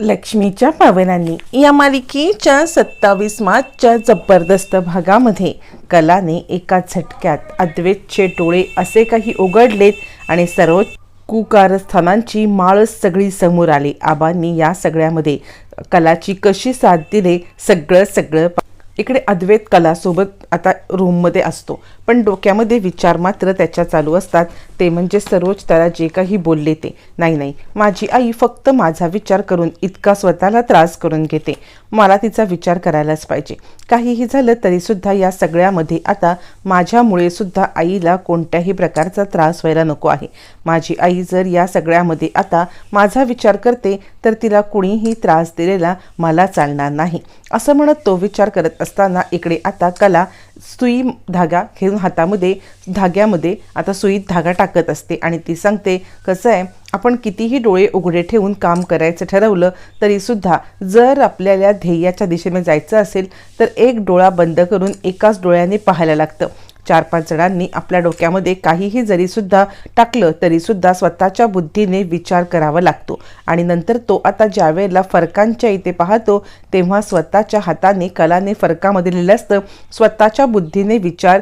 लक्ष्मीच्या पावनांनी या मालिकेच्या सत्तावीस मार्चच्या जबरदस्त भागामध्ये कलाने एका झटक्यात अद्वैतचे डोळे असे काही उघडलेत आणि सर्व कुकारस्थानांची माळच सगळी समोर आली. आबांनी या सगळ्यामध्ये कलाची कशी साथ दिले? सगळं सगळं इकडे अद्वैत कलासोबत आता रूममध्ये असतो. पण डोक्यामध्ये विचार मात्र त्याच्या चालू असतात. ते म्हणजे सरोज त्याला जे काही बोलले ते. नाही नाही. माझी आई फक्त माझा विचार करून इतका स्वतःला त्रास करून घेते. मला तिचा विचार करायलाच पाहिजे. काहीही झालं तरीसुद्धा या सगळ्यामध्ये आता माझ्यामुळे सुद्धा आईला कोणत्याही प्रकारचा त्रास व्हायला नको आहे. माझी आई जर या सगळ्यामध्ये आता माझा विचार करते तर तिला कुणीही त्रास दिलेला मला चालणार नाही. असं म्हणत तो विचार करत असताना इकडे आता कला सुई धागा घेऊन हातामध्ये धाग्यामध्ये आता सुईत धागा टाकत असते आणि ती सांगते कसं आहे आपण कितीही डोळे उघडे ठेवून काम करायचं ठरवलं तरीसुद्धा जर आपल्याला ध्येयाच्या दिशेने जायचं असेल तर एक डोळा बंद करून एकाच डोळ्याने पाहायला लागतं. चार पाच जणांनी आपल्या डोक्यामध्ये काहीही जरी सुद्धा टाकलं तरीसुद्धा स्वतःच्या बुद्धीने विचार करावा लागतो. आणि नंतर तो आता ज्या वेळेला फरकांच्या इथे पाहतो तेव्हा स्वतःच्या हाताने कलाने फरकामध्ये लिहिलं असतं स्वतःच्या बुद्धीने विचार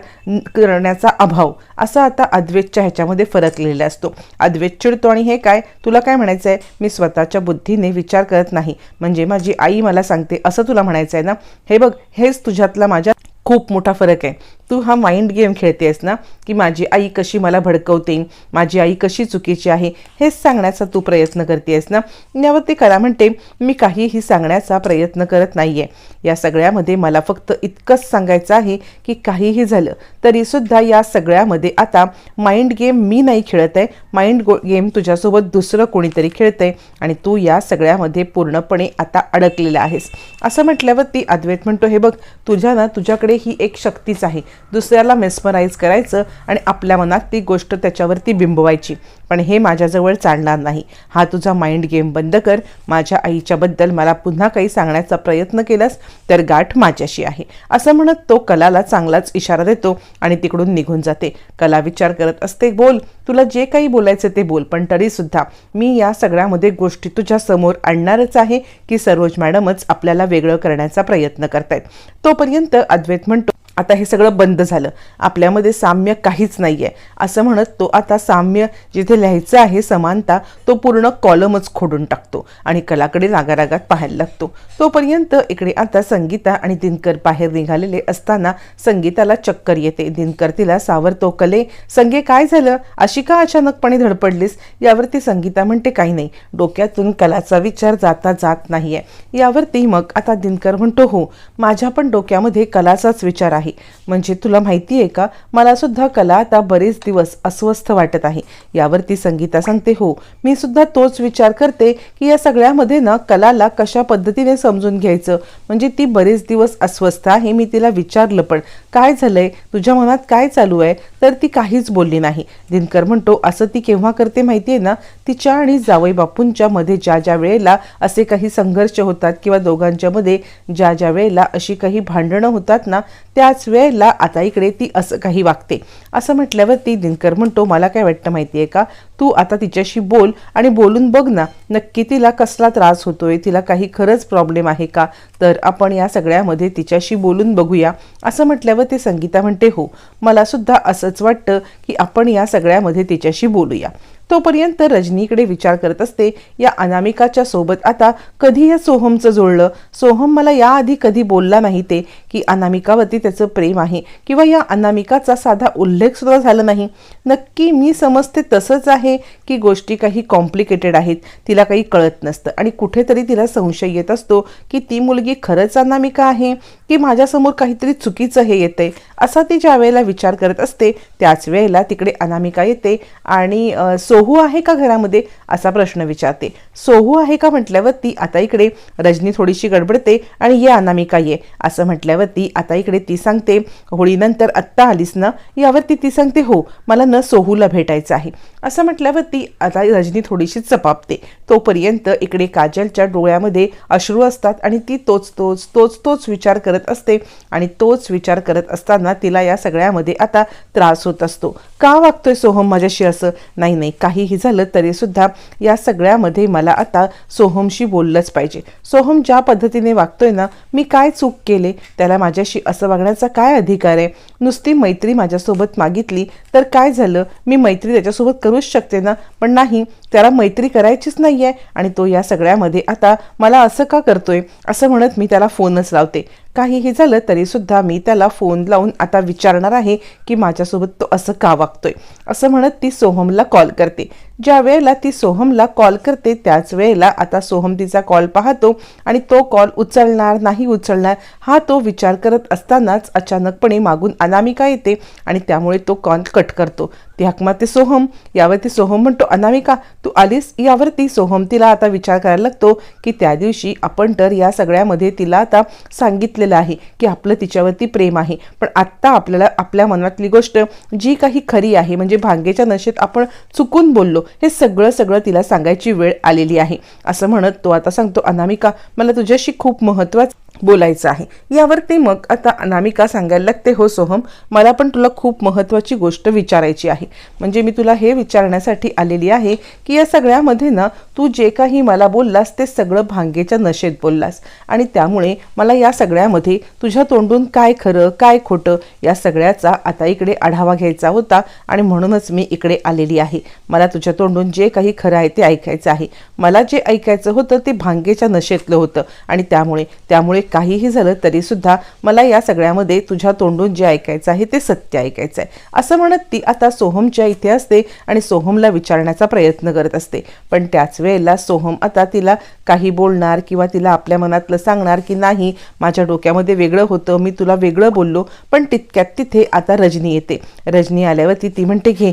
करण्याचा अभाव. असा आता अद्वैतच्या ह्याच्यामध्ये फरक लिहिला असतो. अद्वैत चिडतो आणि हे काय? तुला काय म्हणायचं आहे मी स्वतःच्या बुद्धीने विचार करत नाही. म्हणजे माझी आई मला सांगते असं तुला म्हणायचं आहे ना? हे बघ हेच तुझ्यातला माझ्या खूप मोठा फरक आहे. तू हा माइंड गेम खेळतेस ना? की माझी आई कशी मला भडकवते? माझी आई कशी चुकीची आहे? हेच सांगण्याचा तू प्रयत्न करतेस ना? यावरती कला म्हणते मी काहीही सांगण्याचा प्रयत्न करत नाही आहे या सगळ्यामध्ये मला फक्त इतकंच सांगायचं आहे की काहीही झालं तरीसुद्धा या सगळ्यामध्ये आता माइंड गेम मी नाही खेळत आहे माइंड गो गेम तुझ्यासोबत दुसरं कोणीतरी खेळतं आहे आणि तू या सगळ्यामध्ये पूर्णपणे आता अडकलेला आहेस. असं म्हटल्यावर ती अद्वैत म्हणतो हे बघ तुझ्या ना तुझ्याकडे ही एक शक्तीच आहे. दुसऱ्याला मेस्मराईज करायचं आणि आपल्या मनात ती गोष्ट त्याच्यावरती बिंबवायची. पण हे माझ्याजवळ चालणार नाही. हा तुझा माइंड गेम बंद कर. माझ्या आईच्याबद्दल मला पुन्हा काही सांगण्याचा प्रयत्न केलास तर गाठ माझ्याशी आहे. असं म्हणत तो कलाला चांगलाच इशारा देतो आणि तिकडून निघून जाते. कला विचार करत असते बोल तुला जे काही बोलायचं ते बोल पण तरीसुद्धा मी या सगळ्यामध्ये गोष्टी तुझ्या समोर आणणारच आहे की सरोज मॅडमच आपल्याला वेगळं करण्याचा प्रयत्न करतायत. तोपर्यंत अद्वैत म्हणतो आता हे सगळं बंद झालं. आपल्यामध्ये साम्य काहीच नाही आहे असं म्हणत तो आता साम्य जिथे लिहायचं आहे समानता तो पूर्ण कॉलमच खोडून टाकतो आणि कलाकडे रागारागात पाहायला लागतो. तोपर्यंत इकडे आता संगीता आणि दिनकर बाहेर निघालेले असताना संगीताला चक्कर येते. दिनकर तिला सावरतो कले संगे काय झालं? अशी का अचानकपणे धडपडलीस? यावरती संगीता म्हणते काही नाही. डोक्यातून कलाचा विचार जाता जात नाहीये. यावरती मग आता दिनकर म्हणतो हो माझ्या पण डोक्यामध्ये कलाचाच विचार आहे. म्हणजे तुला माहिती आहे का? मला सुद्धा कला आता बरेच दिवस अस्वस्थ वाटत आहे. यावरती संगीता सांगते हो मी सुद्धा तोच विचार करते की या सगळ्यामध्ये ना कलाला कशा पद्धतीने समजून घ्यायचं? म्हणजे ती बरेच दिवस अस्वस्थ आहे मी तिला विचारलं पण. काय झालंय? तुझ्या मनात काय चालू आहे? तर ती काहीच बोलली नाही. दिनकर म्हणतो असं ती केव्हा करते माहिती आहे ना? तिच्या आणि जावई बापूंच्या मध्ये ज्या ज्या वेळेला असे काही संघर्ष होतात किंवा दोघांच्या मध्ये ज्या ज्या वेळेला अशी काही भांडणं होतात ना त्याच वेळेला आता इकडे ती असं काही वागते. असं म्हटल्यावर ती दिनकर म्हणतो मला काय वाटतं माहिती आहे का? तू आता तिच्याशी बोल आणि बोलून बघ ना नक्की तिला कसला त्रास होतोय तिला काही खरंच प्रॉब्लेम आहे का? तर आपण या सगळ्यामध्ये तिच्याशी बोलून बघूया. असं म्हटल्यावर ती संगीता म्हणते हो मला सुद्धा असंच वाटतं की आपण या सगळ्यामध्ये तिच्याशी बोलूया. तोपर्यंत रजनीकडे विचार करत असते या अनामिकाच्या सोबत आता कधी या सोहमचं जुळलं? सोहम मला याआधी कधी बोलला नाही ते की अनामिकावरती त्याचं प्रेम आहे किंवा या अनामिकाचा साधा उल्लेख सुद्धा झाला नाही? नक्की मी समजते तसंच आहे की गोष्टी काही कॉम्प्लिकेटेड आहेत तिला काही कळत नसतं आणि कुठेतरी तिला संशय येत असतो की ती मुलगी खरंच अनामिका आहे की माझ्यासमोर काहीतरी चुकीचं हे येते असा ती ज्या वेळेला विचार करत असते त्याच वेळेला तिकडे अनामिका येते आणि सोहू आहे का घरामध्ये? असा प्रश्न विचारते. सोहू आहे का म्हटल्यावर ती आता इकडे रजनी थोडीशी गडबडते आणि ये अनामिका ये असं म्हटल्यावरती आता इकडे ती सांगते होळीनंतर आत्ता आलीस ना? यावरती ती सांगते हो मला न सोहूला भेटायचं आहे. असं म्हटल्यावरती आता रजनी थोडीशी चपापते. तोपर्यंत इकडे काजलच्या डोळ्यामध्ये अश्रू असतात आणि ती तोच तोच तोच तोच विचार करत असते आणि तोच विचार करत असताना तिला या सगळ्यामध्ये आता त्रास होत असतो. का वागतोय सोहम माझ्याशी असं? नाही नाही काहीही झालं तरी सुद्धा या सगळ्यामध्ये मला आता सोहमशी बोललंच पाहिजे. सोहम ज्या पद्धतीने वागतोय ना मी काय चूक केले? त्याला माझ्याशी असं वागण्याचा काय अधिकार आहे? नुसती मैत्री माझ्यासोबत मागितली तर काय झालं? मी मैत्री त्याच्यासोबत करूच शकते ना? पण नाही त्याला मैत्री करायचीच नाही आहे आणि तो या सगळ्यामध्ये आता मला असं का करतोय? असं म्हणत मी त्याला फोनच लावते. काहीही झालं तरी सुद्धा मी त्याला फोन लावून आता विचारणार आहे की माझ्यासोबत तो असं का वागतोय? असं म्हणत ती सोहमला कॉल करते. ज्या वेळेला ती सोहमला कॉल करते त्याच वेळेला आता सोहम तिचा कॉल पाहतो आणि तो कॉल उचलणार नाही उचलणार. हा तो विचार करत असतानाच अचानकपणे मागून अनामिका येते आणि त्यामुळे तो कॉल कट करतो. ती हकमाते सोहम यावरती सोहम म्हणतो अनामिका तू आलीस? यावरती सोहम तिला आता विचार करायला लागतो की त्या दिवशी आपण तर या सगळ्यामध्ये तिला आता सांगितलेलं आहे की आपलं तिच्यावरती प्रेम आहे. पण आत्ता आपल्याला आपल्या मनातली गोष्ट जी काही खरी आहे म्हणजे भांगेच्या नशेत आपण चुकून बोललो हे सगळं सगळं तिला सांगायची वेळ आलेली आहे. असं म्हणत तो आता सांगतो अनामिका मला तुझ्याशी खूप महत्त्वाचं बोलायचं आहे. यावरती मग आता अनामिका सांगायला लागते हो सोहम मला पण तुला खूप महत्त्वाची गोष्ट विचारायची आहे. म्हणजे मी तुला हे विचारण्यासाठी आलेली आहे की या सगळ्यामध्ये ना तू जे काही मला बोललास ते सगळं भांगेच्या नशेत बोललास. आणि त्यामुळे मला या सगळ्यामध्ये तुझ्या तोंडून काय खरं काय खोटं या सगळ्याचा आता इकडे आढावा घ्यायचा होता आणि म्हणूनच मी इकडे आलेली आहे. मला तुझ्या तोंडून जे काही खरं आहे ते ऐकायचं आहे. मला जे ऐकायचं होतं ते भांगेच्या नशेतलं होतं. आणि त्यामुळे त्यामुळे काहीही झालं तरी सुद्धा मला या सगळ्यामध्ये तुझ्या तोंडून जे ऐकायचं आहे ते सत्य ऐकायचं आहे असं म्हणत ती आता सोहमच्या इथे असते आणि सोहमला विचारण्याचा प्रयत्न करत असते. पण त्याच वेळेला सोहम आता तिला काही बोलणार किंवा तिला आपल्या मनातलं सांगणार की नाही माझ्या डोक्यामध्ये वेगळं होतं मी तुला वेगळं बोललो. पण तितक्यात तिथे आता रजनी येते. रजनी आल्यावरती ती म्हणते घे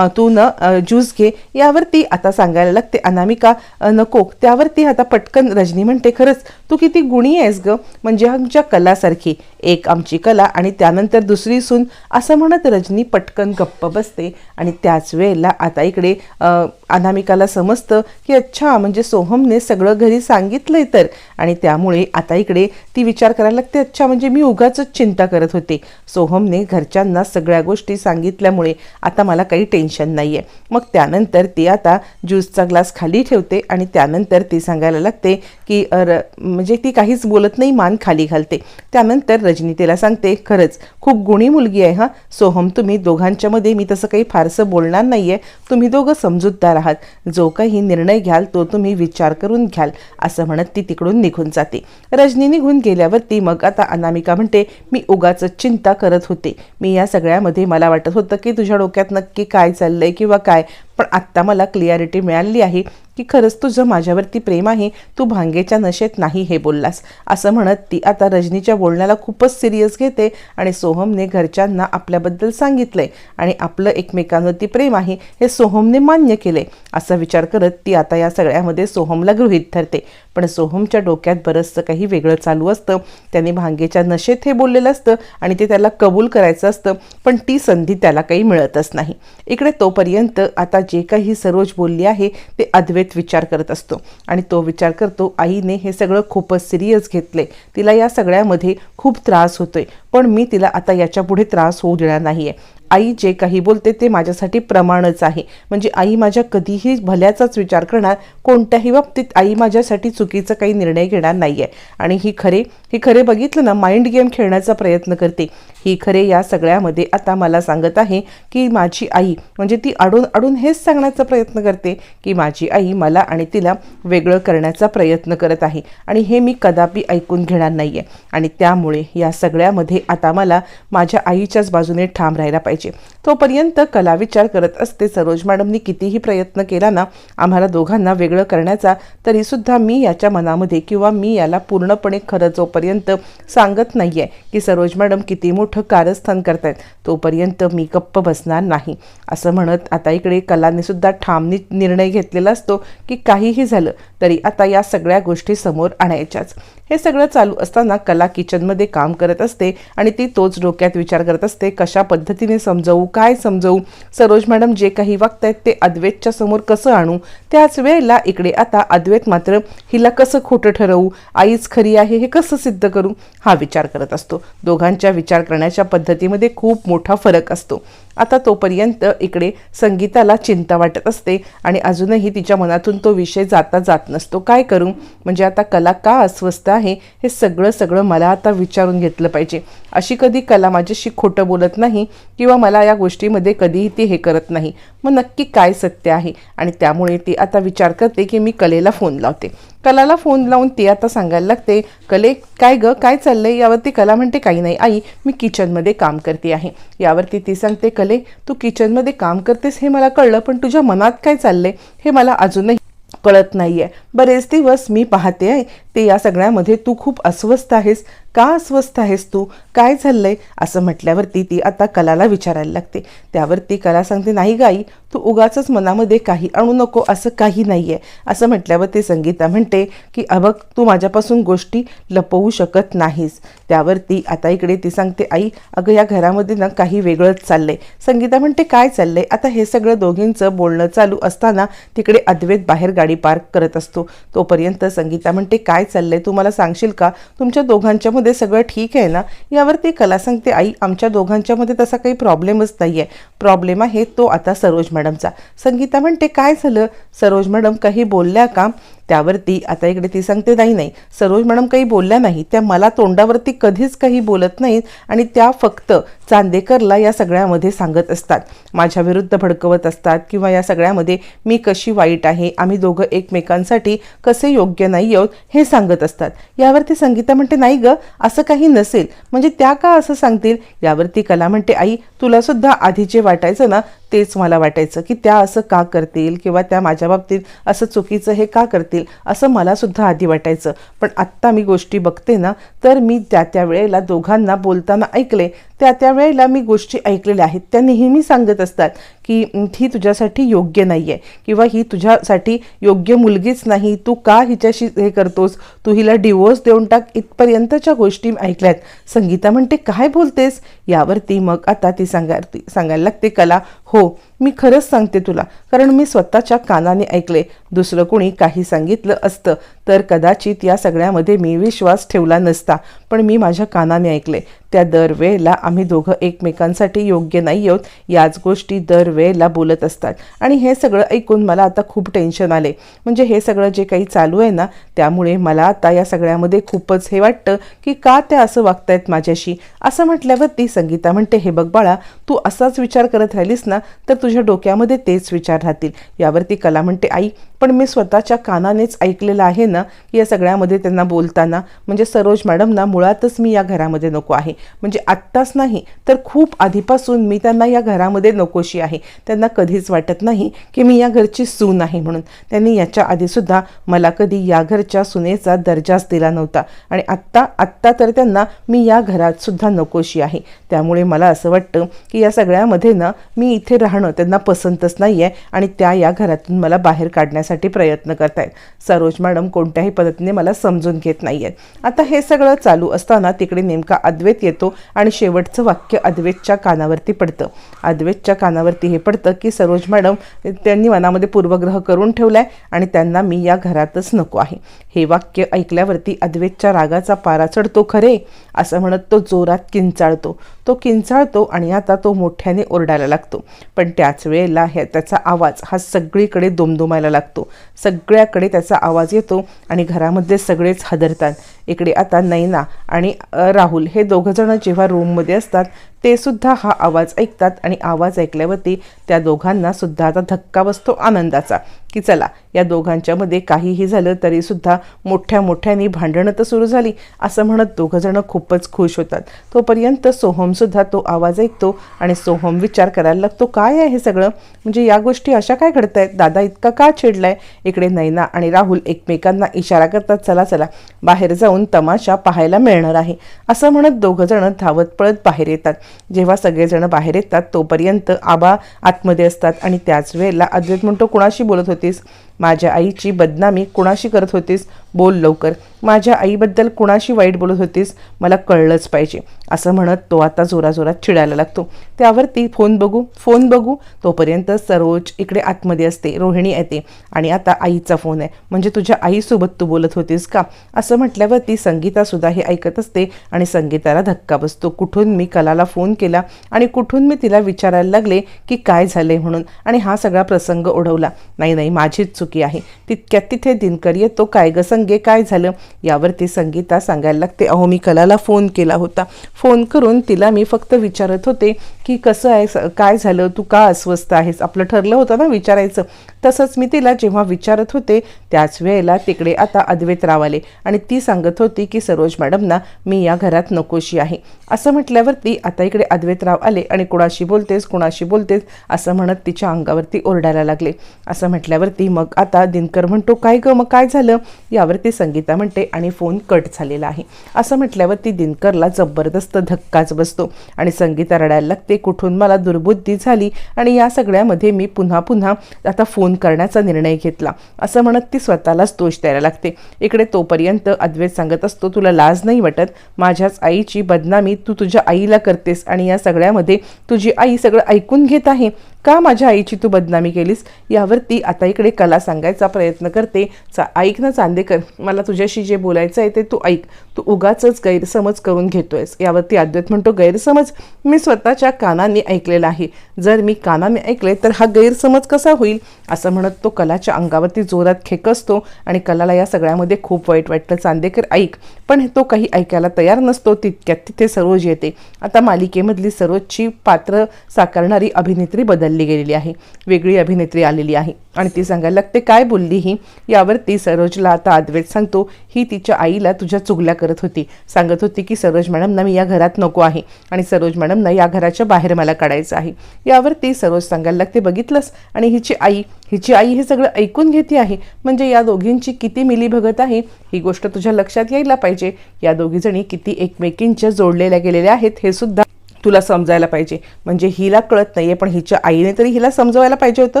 तू न ज्यूस घे. यावरती आता सांगायला लागते अनामिका नको. त्यावरती आता पटकन रजनी म्हणते खरंच तू किती गुणी आहेस ग. म्हणजे आमच्या कलासारखी. एक आमची कला आणि त्यानंतर दुसरी सून असं म्हणत रजनी पटकन गप्प बसते. आणि त्याच वेळेला आता इकडे अनामिकाला समजतं की अच्छा म्हणजे सोहमने सगळं घरी सांगितलंय तर. आणि त्यामुळे आता इकडे ती विचार करायला लागते अच्छा म्हणजे मी उगाच चिंता करत होते. सोहमने घरच्यांना सगळ्या गोष्टी सांगितल्यामुळे आता मला काही टेन्शन नाही आहे मग त्यानंतर ती आता ज्यूसचा ग्लास खाली ठेवते आणि त्यानंतर ती सांगायला लागते की म्हणजे ती काहीच बोलत नाही मान खाली घालते. त्यानंतर रजनी तिला सांगते खरंच खूप गुणी मुलगी आहे हां. सोहम तुम्ही दोघांच्यामध्ये मी तसं काही फारसं बोलणार नाही आहे तुम्ही दोघं समजूतदार आहात. जो काही निर्णय घ्याल तो तुम्ही विचार करून घ्याल असं म्हणत ती तिकडून निघून जाते. रजनी निघून गेल्यावरती मग आता अनामिका म्हणते मी उगाच चिंता करत होते. मी या सगळ्यामध्ये मला वाटत होतं की तुझ्या डोक्यात नक्की काय चाललंय किंवा काय. पण आत्ता मला क्लिअरिटी मिळाली आहे की खरंच तुझं माझ्यावरती प्रेम आहे तू भांगेच्या नशेत नाही हे बोललास. असं म्हणत ती आता रजनीच्या बोलण्याला खूपच सिरियस घेते आणि सोहमने घरच्यांना आपल्याबद्दल सांगितलंय आणि आपलं एकमेकांवरती प्रेम आहे हे सोहमने मान्य केले असा विचार करत ती आता या सगळ्यामध्ये सोहमला गृहीत ठरते पण सोहमच्या डोक्यात बरंचसं काही वेगळं चालू असतं. त्याने भांगेच्या नशेत हे बोललेलं असतं आणि ते त्याला कबूल करायचं असतं पण ती संधी त्याला काही मिळतच नाही. इकडे तोपर्यंत आता जे काही सरोज बोलली आहे ते अद्वैत विचार करत असतो. आणि तो विचार करतो आईने हे सगळं खूपच सिरियस घेतलंय. तिला या सगळ्यामध्ये खूप त्रास होतोय. पण मी तिला आता याच्यापुढे त्रास होऊ देणार नाहीये. आई जे काही बोलते ते माझ्यासाठी प्रमाणच आहे. म्हणजे आई माझ्या कधीही भल्याचाच विचार करणार कोणत्याही बाबतीत आई माझ्यासाठी चुकीचा काही निर्णय घेणार नाही आहे आणि ही खरे ही खरे बघितलं ना माइंड गेम खेळण्याचा प्रयत्न करते. ही खरे या सगळ्यामध्ये आता मला सांगत आहे की माझी आई म्हणजे ती अडून अडून हेच सांगण्याचा प्रयत्न करते की माझी आई मला आणि तिला वेगळं करण्याचा प्रयत्न करत आहे. आणि हे मी कदापि ऐकून घेणार नाही आहे आणि त्यामुळे या सगळ्यामध्ये आता मला माझ्या आईच्याच बाजूने ठाम राहायला पाहिजे. तोपर्यंत कला विचार करत असते सरोज मॅडमनी कितीही प्रयत्न केला ना आम्हाला दोघांना वेगळं करण्याचा तरीसुद्धा मी याच्या मनामध्ये किंवा मी याला पूर्णपणे खरं जोपर्यंत सांगत नाही आहे की सरोज मॅडम किती मोठं कारस्थान करतायत तोपर्यंत मी गप्प बसणार नाही. असं म्हणत आता इकडे कलाने सुद्धा ठाम निर्णय घेतलेला असतो की काहीही झालं तरी आता या सगळ्या गोष्टी समोर आणायच्याच. हे सगळं चालू असताना कला किचनमध्ये काम करत असते आणि ती तोच डोक्यात विचार करत असते कशा पद्धतीने समजवू काय समजवू? सरोज मॅडम जे काही वागतायत ते अद्वैतच्या समोर कसं आणू? त्याच वेळेला इकडे आता अद्वैत मात्र हिला कसं खोटं ठरवू? आईच खरी आहे हे कसं सिद्ध करू? हा विचार करत असतो. दोघांच्या विचार करण्याच्या पद्धतीमध्ये खूप मोठा फरक असतो. आता तोपर्यंत इकडे संगीताला चिंता वाटत असते आणि अजूनही तिच्या मनातून तो विषय जाता जात नसतो. काय करू? म्हणजे आता कला का अस्वस्थ आहे? हे सगळं सगळं मला आता विचारून घेतलं पाहिजे. अशी कधी कला माझ्याशी खोटं बोलत नाही किंवा मला या गोष्टीमध्ये कधीही ती हे करत नाही. मग नक्की काय सत्य आहे? आणि त्यामुळे ती आता विचार करते की मी कलेला फोन लावते. कलाला फोन लावून ती आता सांगायला लागते कले काय ग? काय चाललंय? यावरती कला म्हणते काही नाही आई मी किचनमध्ये काम करते आहे. यावरती ती सांगते कले तू किचनमध्ये काम करतेस हे मला कळलं पण तुझ्या मनात काय चाललंय? हे मला अजूनही कळत नाही आहे बरेच दिवस मी पाहते आहे ते या सगळ्यामध्ये तू खूप अस्वस्थ आहेस. का अस्वस्थ आहेस तू? काय झालंय असं म्हटल्यावरती ती आता कलाला विचारायला लागते. त्यावरती कला सांगते नाही गाई तू उगाच मनामध्ये काही आणू नको असं काही नाही आहे असं म्हटल्यावर ते संगीता म्हणते की अबक तू माझ्यापासून गोष्टी लपवू शकत नाहीस. त्यावरती आता इकडे ती सांगते आई अगं या घरामध्ये ना काही वेगळंच चाललंय. संगीता म्हणते काय चाललंय? आता हे सगळं दोघींचं बोलणं चालू असताना तिकडे अद्वैत बाहेर गाडी पार्क करत असतो. तोपर्यंत संगीता म्हणते काय चाललंय? तू मला सांगशील का? तुमच्या दोघांच्या दोघांच्यामध्ये सगळं ठीक आहे ना यावरती कला सांगते. आई आमच्या दोघांच्यामध्ये तसा काही प्रॉब्लेमच नाही आहे प्रॉब्लेम आहे तो आता सरोज मॅडमचा. संगीता म्हणते काय झालं? सरोज मॅडम काही बोलल्या का? त्यावरती आता इकडे ती सांगते नाही नाही. सरोज मॅडम काही बोलल्या नाही त्या मला तोंडावरती कधीच काही बोलत नाहीत आणि त्या फक्त चांदेकरला या सगळ्यामध्ये सांगत असतात. माझ्या विरुद्ध भडकवत असतात किंवा या सगळ्यामध्ये मी कशी वाईट आहे आम्ही दोघं एकमेकांसाठी कसे योग्य नाही आहोत हे सांगत असतात. यावरती संगीता म्हणते नाही गं. असं काही नसेल. म्हणजे त्या का असं सांगतील? यावरती कला म्हणते आई तुला सुद्धा आधी जे वाटायचं ना तेच मला वाटायचं. की त्या असं का करतील किंवा त्या माझ्या बाबतीत असं चुकीचं हे का करतील असं मला सुद्धा आधी वाटायचं. पण आत्ता मी गोष्टी बघते ना तर मी त्या त्या वेळेला दोघांना बोलताना ऐकले त्या त्या वेळेला मी गोष्टी ऐकलेल्या आहेत. त्या नेहमी सांगत असतात की ही तुझ्यासाठी योग्य नाही आहे किंवा ही तुझ्यासाठी योग्य मुलगीच नाही. तू का हिच्याशी हे करतोस? तू हिला डिवोर्स देऊन टाक. इथपर्यंतच्या गोष्टी ऐकल्यात. संगीता म्हणते काय बोलतेस? यावरती मग आता ती सांगा ती सांगायला लागते कला हो मी खरंच सांगते तुला कारण मी स्वतःच्या कानाने ऐकले. दुसरं कोणी काही सांगितलं असतं तर कदाचित या सगळ्यामध्ये मी विश्वास ठेवला नसता पण मी माझ्या कानाने ऐकले. त्या दरवेळेला आम्ही दोघं एकमेकांसाठी योग्य नाही आहोत याच गोष्टी दरवेळेला बोलत असतात. आणि हे सगळं ऐकून मला आता खूप टेन्शन आले. म्हणजे हे सगळं जे काही चालू आहे ना त्यामुळे मला आता या सगळ्यामध्ये खूपच हे वाटतं की का त्या असं वागतायत माझ्याशी? असं म्हटल्यावर ती संगीता म्हणते हे बघ बाळा तू असाच विचार करत राहिलीस ना तर तुझ्या डोक्यामध्ये तेच विचार राहतील. यावरती कला म्हणते आई पण मी स्वतःच्या कानानेच ऐकलेलं आहे ना की या सगळ्यामध्ये त्यांना बोलताना. म्हणजे सरोज मॅडम ना मुळातच मी या घरामध्ये नको आहे. म्हणजे आत्ताच नाही तर खूप आधीपासून मी त्यांना या घरामध्ये नकोशी आहे. त्यांना कधीच वाटत नाही की मी या घरची सून आहे म्हणून. त्यांनी याच्या आधीसुद्धा मला कधी या घरच्या सुनेचा दर्जाच दिला नव्हता. आणि आत्ता आत्ता तर त्यांना मी या घरातसुद्धा नकोशी आहे. त्यामुळे मला असं वाटतं की या सगळ्यामध्ये ना मी इथे राहणं त्यांना पसंतच नाही आहे आणि त्या या घरातून मला बाहेर काढण्यासाठी प्रयत्न करतायत. सरोज मॅडम कोणत्याही पद्धतीने मला समजून घेत नाही आहेत आता हे सगळं चालू असताना तिकडे नेमका अद्वैत येतो आणि शेवटचं वाक्य अद्वैतच्या कानावरती पडतं. अद्वैतच्या कानावरती हे पडतं की सरोज मॅडम त्यांनी मनामध्ये पूर्वग्रह करून ठेवलाय आणि त्यांना मी या घरातच नको आहे. हे वाक्य ऐकल्यावरती अद्वैतच्या रागाचा पारा चढतो खरे असं म्हणत तो जोरात किंचाळतो. तो किंचाळतो आणि आता तो मोठ्याने ओरडायला लागतो. पण त्याच वेळेला ह्या त्याचा आवाज हा सगळीकडे दुमदुमायला लागतो. सगळ्याकडे त्याचा आवाज येतो आणि घरामध्ये सगळेच हादरतात. इकडे आता नैना आणि राहुल हे दोघंजणं जेव्हा रूममध्ये असतात ते सुद्धा हा आवाज ऐकतात आणि आवाज ऐकल्यावरती त्या दोघांना सुद्धा आता धक्का बसतो आनंदाचा की चला या दोघांच्यामध्ये काहीही झालं तरीसुद्धा मोठ्या मोठ्याने भांडणं तर सुरू झाली असं म्हणत दोघंजणं खूपच खुश होतात. तोपर्यंत सोहमसुद्धा तो आवाज ऐकतो आणि सोहम विचार करायला लागतो काय आहे हे सगळं? म्हणजे या गोष्टी अशा काय घडत आहेत दादा इतका का चिडलाय? इकडे नैना आणि राहुल एकमेकांना इशारा करतात चला चला बाहेर जाऊन तमाशा पाहायला मिळणार आहे. असं म्हणत दोघंजणं धावत पळत बाहेर येतात. जेव्हा सगळेजण बाहेर येतात तोपर्यंत आबा आतमध्ये असतात आणि त्याच वेळेला अद्वैत म्हणतो कुणाशी बोलत होतीस? माझ्या आईची बदनामी कुणाशी करत होतीस? बोल लवकर. माझ्या आईबद्दल कुणाशी वाईट बोलत होतीस? मला कळलंच पाहिजे. असं म्हणत तो आता जोराजोरात चिडायला लागतो. त्यावरती फोन बघू फोन बघू. तोपर्यंत सरोज इकडे आतमध्ये असते. रोहिणी येते. आणि आता आईचा फोन आहे. म्हणजे तुझ्या आईसोबत तू बोलत होतीस का? असं म्हटल्यावरती ती संगीतासुद्धा हे ऐकत असते आणि संगीताला धक्का बसतो. कुठून मी कलाला फोन केला आणि कुठून मी तिला विचारायला लागले की काय झाले म्हणून. आणि हा सगळा प्रसंग ओढवला. नाही नाही माझीच चूक आहे. तितक्यात तिथे दिनकर येतो काय ग संगे काय झालं? यावरती संगीता सांगायला लागते अहो मी कलाला फोन केला होता. फोन करून तिला मी फक्त विचारत होते की कसं आहे स- काय झालं? तू का अस्वस्थ आहेस? आपलं ठरलं होतं ना विचारायचं. तसंच मी तिला जेव्हा विचारत होते त्याच वेळेला तिकडे आता अद्वैत राव आले आणि ती सांगत होती की सरोज मॅडमना मी या घरात नकोशी आहे. असं म्हटल्यावरती आता इकडे अद्वैतराव आले आणि कुणाशी बोलतेस? कुणाशी बोलतेस? असं म्हणत तिच्या अंगावरती ओरडायला लागले. असं म्हटल्यावरती मग आता दिनकर म्हणतो काय गं मग काय झालं? यावरती संगीता म्हणते आणि फोन कट झालेला आहे. असं म्हटल्यावर ती दिनकरला जबरदस्त धक्काच बसतो आणि संगीता रडायला लागते कुठून मला दुर्बुद्धी झाली आणि या सगळ्यामध्ये मी पुन्हा पुन्हा आता फोन करण्याचा निर्णय घेतला. असं म्हणत ती स्वतःलाच दोष द्यायला लागते. इकडे तोपर्यंत अद्वैत सांगत असतो तुला लाज नाही वाटत? माझ्याच आईची बदनामी तू तुझ्या आईला करतेस आणि या सगळ्यामध्ये तुझी आई सगळं ऐकून घेत आहे? का माझ्या आईची तू बदनामी केलीस? यावर ती आता इकडे कला सांगायचा प्रयत्न करते. चा ऐक ना चांदेकर मला तुझ्याशी जे बोलायचं आहे ते तू ऐक. तू उगाचच गैरसमज करून घेतोयस. यावरती अद्वैत म्हणतो गैरसमज? मी स्वतःच्या कानाने ऐकलेला आहे. जर मी कानाने ऐकले तर हा गैरसमज कसा होईल? असं म्हणत तो कलाच्या अंगावरती जोरात खेकसतो आणि कलाला या सगळ्यामध्ये खूप वाईट वाटतं. चांदेकर ऐक पण तो काही ऐकायला तयार नसतो. तितक्यात तिथे सरोज येते. आता मालिकेमधली सरोजची पात्र साकारणारी अभिनेत्री बदल बदलली गेलेली आहे. वेगळी अभिनेत्री आलेली आहे. आणि ती सांगायला लागते काय बोलली ही? यावरती सरोजला आता अद्वैत सांगतो. ही तिच्या आईला तुझ्या चुगल्या करत होती. सांगत होती की सरोज मॅडमना मी या घरात नको आहे. आणि सरोज मॅडमना या घराच्या बाहेर मला काढायचं आहे. यावरती सरोज सांगायला लागते बघितलंस? आणि हिची आई हिची आई हे सगळं ऐकून घेते आहे. म्हणजे या दोघींची किती मिलीभगत आहे? ही गोष्ट तुझ्या लक्षात यायला पाहिजे. या दोघीजणी किती एकमेकींच्या जोडलेल्या गेलेल्या आहेत हे सुद्धा तुला समजायला पाहिजे. म्हणजे हिला कळत नाही आहे पण हिच्या आईने तरी हिला समजवायला पाहिजे होतं.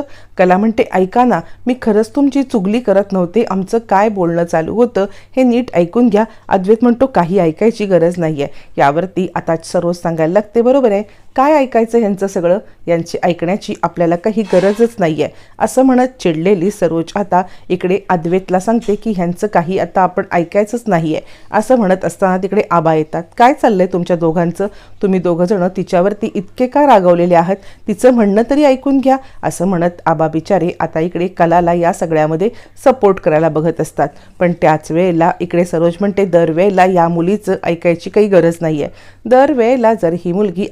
कला म्हणते ऐका ना मी खरंच तुमची चुगली करत नव्हते. आमचं काय बोलणं चालू होतं हे नीट ऐकून घ्या. अद्वैत म्हणतो काही ऐकायची गरज नाही आहे यावरती आता सर्वच सांगायला लागते बरोबर आहे? काय ऐकायचं ह्यांचं सगळं? यांची ऐकण्याची आपल्याला काही गरजच नाही आहे असं म्हणत चिडलेली सरोज आता इकडे अद्वेतला सांगते की ह्यांचं काही आता आपण ऐकायचंच नाही आहे असं म्हणत असताना तिकडे आबा येतात. काय चाललंय तुमच्या दोघांचं? तुम्ही दोघंजणं तिच्यावरती इतके का रागवलेले आहात? तिचं म्हणणं तरी ऐकून घ्या. असं म्हणत आबा बिचारे आता इकडे कलाला या सगळ्यामध्ये सपोर्ट करायला बघत असतात. पण त्याच वेळेला इकडे सरोज म्हणते दरवेळेला या मुलीचं ऐकायची काही गरज नाही आहे दरवेळेला जर ही मुलगी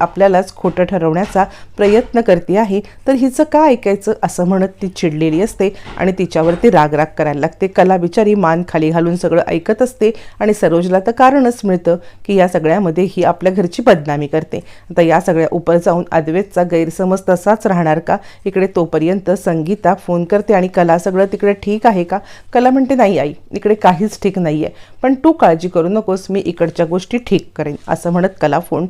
आपल्यालाच खोटं ठरवण्याचा प्रयत्न करते आहे तर हिचं का ऐकायचं असं म्हणत ती चिडलेली असते आणि तिच्यावरती राग राग करायला लागते. कला बिचारी मान खाली घालून सगळं ऐकत असते आणि सरोजला तर कारणच मिळतं की या सगळ्यामध्ये ही आपल्या घरची बदनामी करते. आता या सगळ्या उपर जाऊन अद्वैतचा गैरसमज तसाच राहणार का? इकडे तोपर्यंत संगीता फोन करते आणि कला सगळं तिकडे ठीक आहे का? कला म्हणते नाही आई इकडे काहीच ठीक नाही आहे पण तू काळजी करू नकोस मी इकडच्या गोष्टी ठीक करेन असं म्हणत कला फोन